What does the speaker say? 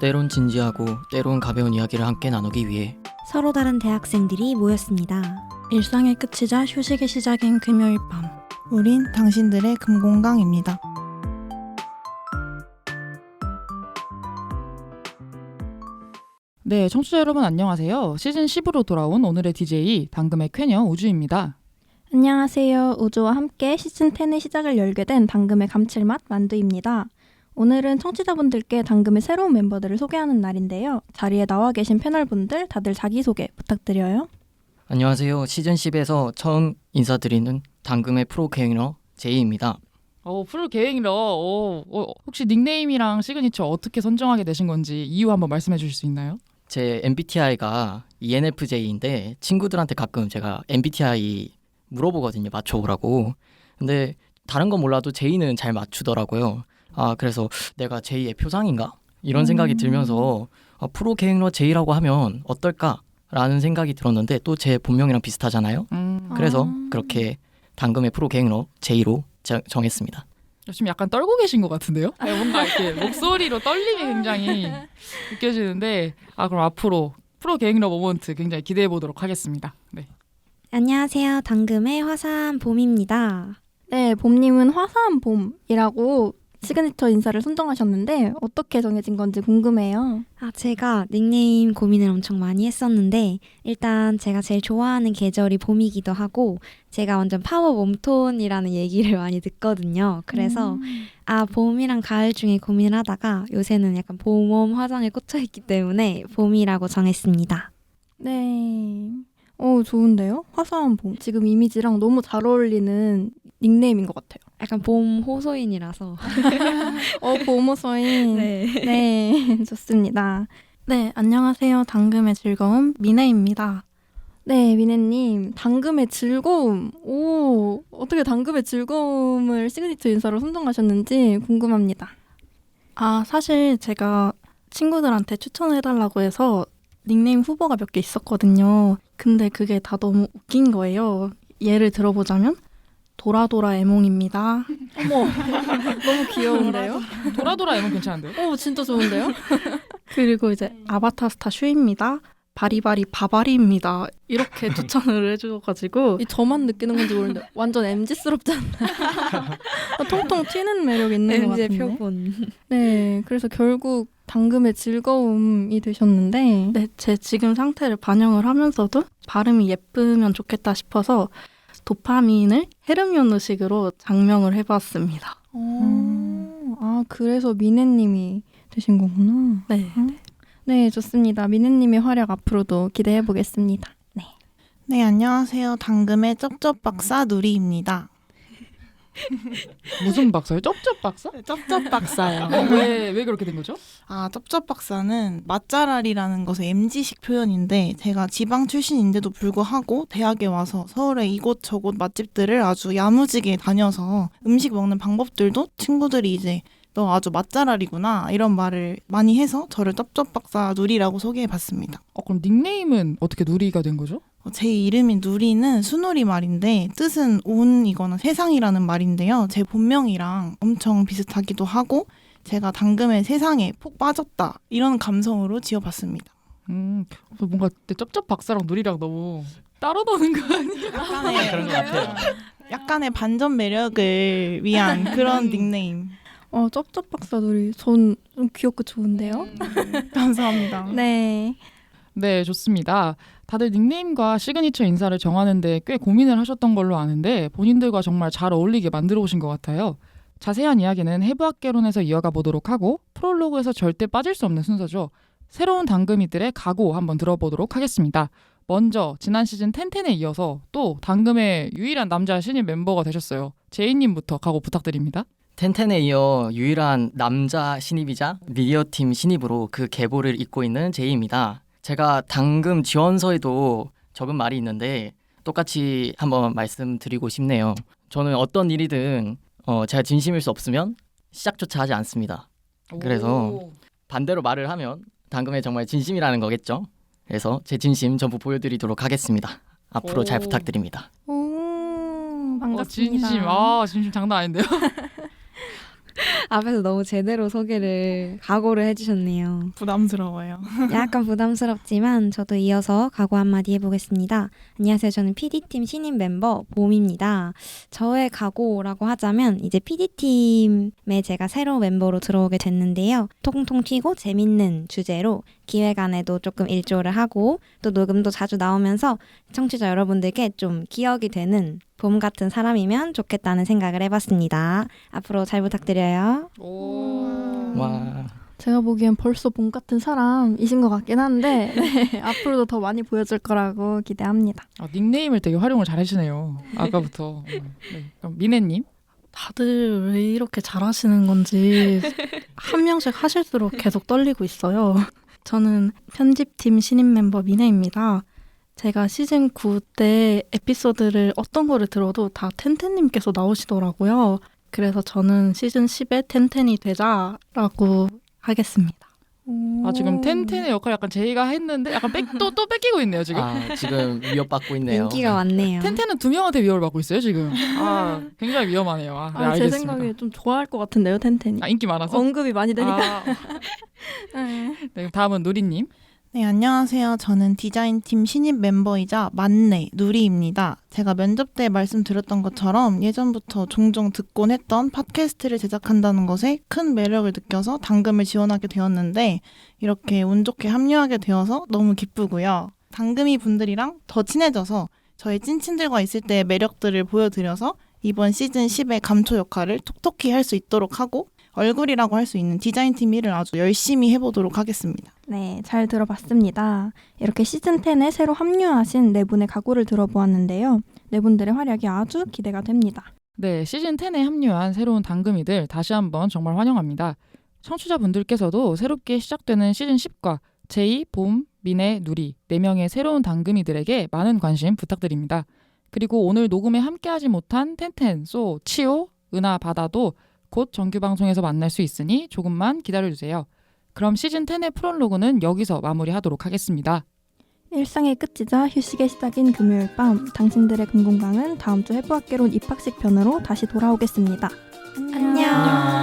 때론 진지하고 때론 가벼운 이야기를 함께 나누기 위해 서로 다른 대학생들이 모였습니다. 일상의 끝이자 휴식의 시작인 금요일 밤. 우린 당신들의 금공강입니다. 네, 청취자 여러분 안녕하세요. 시즌 10으로 돌아온 오늘의 DJ 당금의 쾌녀 우주입니다. 안녕하세요. 우주와 함께 시즌 10의 시작을 열게 된 당금의 감칠맛 만두입니다. 오늘은 청취자분들께 당금의 새로운 멤버들을 소개하는 날인데요. 자리에 나와 계신 패널분들 다들 자기소개 부탁드려요. 안녕하세요. 시즌 10에서 처음 인사드리는 당금의 프로게이너 제이입니다. 어, 풀 계획이라 어, 어, 혹시 닉네임이랑 시그니처 어떻게 선정하게 되신 건지 이유 한번 말씀해 주실 수 있나요? 제 MBTI가 ENFJ인데 친구들한테 가끔 제가 MBTI 물어보거든요. 맞춰오라고. 근데 다른 건 몰라도 제이는 잘 맞추더라고요. 아 그래서 내가 제이의 표상인가 이런 생각이 음. 들면서 아, 프로게이너 제이라고 하면 어떨까라는 생각이 들었는데 또 제 본명이랑 비슷하잖아요. 음, 그래서 아. 그렇게 당금의 프로게이너 제이로 정- 정했습니다. 지금 약간 떨고 계신 것 같은데요? 네, 뭔가 이렇게 목소리로 떨림이 굉장히 느껴지는데 아 그럼 앞으로 프로 계획러 모먼트 굉장히 기대해 보도록 하겠습니다. 네. 안녕하세요. 당금의 화사한 봄입니다. 네, 봄님은 화사한 봄이라고 시그니처 인사를 선정하셨는데 어떻게 정해진 건지 궁금해요. 아, 제가 닉네임 고민을 엄청 많이 했었는데 일단 제가 제일 좋아하는 계절이 봄이기도 하고 제가 완전 파워 봄톤이라는 얘기를 많이 듣거든요. 그래서 음. 아, 봄이랑 가을 중에 고민을 하다가 요새는 약간 봄웜 화장에 꽂혀 있기 때문에 봄이라고 정했습니다. 네. 어, 좋은데요? 화사한 봄. 지금 이미지랑 너무 잘 어울리는 닉네임인 것 같아요. 약간 봄 호소인이라서 어, 보모서인. 네. 네, 좋습니다. 네, 안녕하세요. 당금의 즐거움 미네입니다. 네, 미네님. 당금의 즐거움. 오, 어떻게 당금의 즐거움을 시그니처 인사로 선정하셨는지 궁금합니다. 아, 사실 제가 친구들한테 추천해달라고 해서 닉네임 후보가 몇 개 있었거든요. 근데 그게 다 너무 웃긴 거예요. 예를 들어보자면 도라도라 애몽입니다. 어머, 너무 귀여운데요? 도라도라 이건 괜찮은데요? 오, 진짜 좋은데요? 그리고 이제 아바타스타 슈입니다. 바리바리 바바리입니다. 이렇게 추천을 해줘가지고 이 저만 느끼는 건지 모르는데 완전 MG스럽지 않나요? 어, 통통 튀는 매력 있는 것 MZ의 같은데. 표본. 네, 그래서 결국 당금의 즐거움이 되셨는데 네, 제 지금 상태를 반영을 하면서도 발음이 예쁘면 좋겠다 싶어서 도파민을 헤르미온느식으로 장명을 해봤습니다. 어, 아 그래서 미네님이 되신 거구나. 네. 네, 좋습니다. 미네님의 활약 앞으로도 기대해 보겠습니다. 네. 네, 안녕하세요. 당금의 쩝쩝 박사 누리입니다. 무슨 박사요? 쩝쩝 박사? 쩝쩝 박사요. 어, 왜, 왜 그렇게 된 거죠? 아, 쩝쩝 박사는 맛잘알이라는 것의 MG식 표현인데 제가 지방 출신인데도 불구하고 대학에 와서 서울의 이곳저곳 맛집들을 아주 야무지게 다녀서 음식 먹는 방법들도 친구들이 이제 너 아주 맛잘알이구나 이런 말을 많이 해서 저를 쩝쩝 박사 누리라고 소개해 봤습니다. 어, 그럼 닉네임은 어떻게 누리가 된 거죠? 어, 제 이름인 누리는 수누리 말인데 뜻은 온이거나 세상이라는 말인데요. 제 본명이랑 엄청 비슷하기도 하고 제가 당금의 세상에 푹 빠졌다 이런 감성으로 지어봤습니다. 음, 뭔가 내 쩝쩝 박사랑 누리랑 너무 따로 노는 거 아니에요? 약간의 그런 것 같아요. 약간의 반전 매력을 위한 그런 닉네임. 어, 쩝쩝 박사들이 전좀 귀엽고 좋은데요? 감사합니다. 네. 네, 좋습니다. 다들 닉네임과 시그니처 인사를 정하는데 꽤 고민을 하셨던 걸로 아는데 본인들과 정말 잘 어울리게 만들어 오신 것 같아요. 자세한 이야기는 해부학개론에서 이어가 보도록 하고 프롤로그에서 절대 빠질 수 없는 순서죠. 새로운 당금이들의 각오 한번 들어보도록 하겠습니다. 먼저 지난 시즌 텐텐에 이어서 또 당금의 유일한 남자 신인 멤버가 되셨어요. 제이님부터 각오 부탁드립니다. 텐텐에 이어 유일한 남자 신입이자 미디어 팀 신입으로 그 계보를 잇고 있는 제이입니다. 제가 당금 지원서에도 적은 말이 있는데 똑같이 한번 말씀드리고 싶네요. 저는 어떤 일이든 어, 제가 진심일 수 없으면 시작조차 하지 않습니다. 그래서 반대로 말을 하면 당금에 정말 진심이라는 거겠죠. 그래서 제 진심 전부 보여드리도록 하겠습니다. 앞으로 잘 오. 부탁드립니다. 오, 어, 반갑습니다. 진심, 아 진심 장난 아닌데요. 앞에서 너무 제대로 소개를 각오를 해주셨네요. 부담스러워요. 약간 부담스럽지만 저도 이어서 각오 한마디 해보겠습니다. 안녕하세요. 저는 PD팀 신입 멤버 봄입니다. 저의 각오라고 하자면 이제 PD팀에 제가 새로 멤버로 들어오게 됐는데요. 통통 튀고 재밌는 주제로 기획안에도 조금 일조를 하고 또 녹음도 자주 나오면서 청취자 여러분들께 좀 기억이 되는 봄 같은 사람이면 좋겠다는 생각을 해봤습니다. 앞으로 잘 부탁드려요. 와. 제가 보기엔 벌써 봄 같은 사람이신 것 같긴 한데 네, 앞으로도 더 많이 보여줄 거라고 기대합니다. 아, 닉네임을 되게 활용을 잘하시네요. 아까부터. 네. 그럼 미네님. 다들 왜 이렇게 잘하시는 건지 한 명씩 하실수록 계속 떨리고 있어요. 저는 편집팀 신입 멤버 미네입니다. 제가 시즌 9 때 에피소드를 어떤 거를 들어도 다 텐텐님께서 나오시더라고요. 그래서 저는 시즌 10에 텐텐이 되자라고 하겠습니다. 아 지금 텐텐의 역할 약간 제이가 했는데 약간 또또 뺏기고 있네요 지금. 아, 지금 위협받고 있네요. 인기가 많네요. 텐텐은 두 명한테 위협을 받고 있어요 지금. 아 굉장히 위험하네요. 아, 네, 아, 제 알겠습니다. 생각에 좀 좋아할 것 같은데요, 텐텐이. 아, 인기 많아서. 언급이 많이 되니까. 아, 네. 네, 다음은 누리님. 네, 안녕하세요. 저는 디자인팀 신입 멤버이자 만내 누리입니다. 제가 면접 때 말씀드렸던 것처럼 예전부터 종종 듣곤 했던 팟캐스트를 제작한다는 것에 큰 매력을 느껴서 당금을 지원하게 되었는데 이렇게 운 좋게 합류하게 되어서 너무 기쁘고요. 당금이 분들이랑 더 친해져서 저희 찐친들과 있을 때의 매력들을 보여드려서 이번 시즌 10의 감초 역할을 톡톡히 할 수 있도록 하고 얼굴이라고 할 수 있는 디자인팀 일을 아주 열심히 해보도록 하겠습니다. 네, 잘 들어봤습니다. 이렇게 시즌 10에 새로 합류하신 네 분의 각오를 들어보았는데요. 네 분들의 활약이 아주 기대가 됩니다. 네, 시즌 10에 합류한 새로운 당금이들 다시 한번 정말 환영합니다. 청취자분들께서도 새롭게 시작되는 시즌 10과 제이, 봄, 미네, 누리 네 명의 새로운 당금이들에게 많은 관심 부탁드립니다. 그리고 오늘 녹음에 함께하지 못한 텐텐, 소, 치오, 은하, 바다도 곧 정규 방송에서 만날 수 있으니 조금만 기다려주세요. 그럼 시즌 10의 프롤로그는 여기서 마무리하도록 하겠습니다. 일상의 끝이자 휴식의 시작인 금요일 밤 당신들의 금공강은 다음 주 해부학개론 입학식 편으로 다시 돌아오겠습니다. 안녕.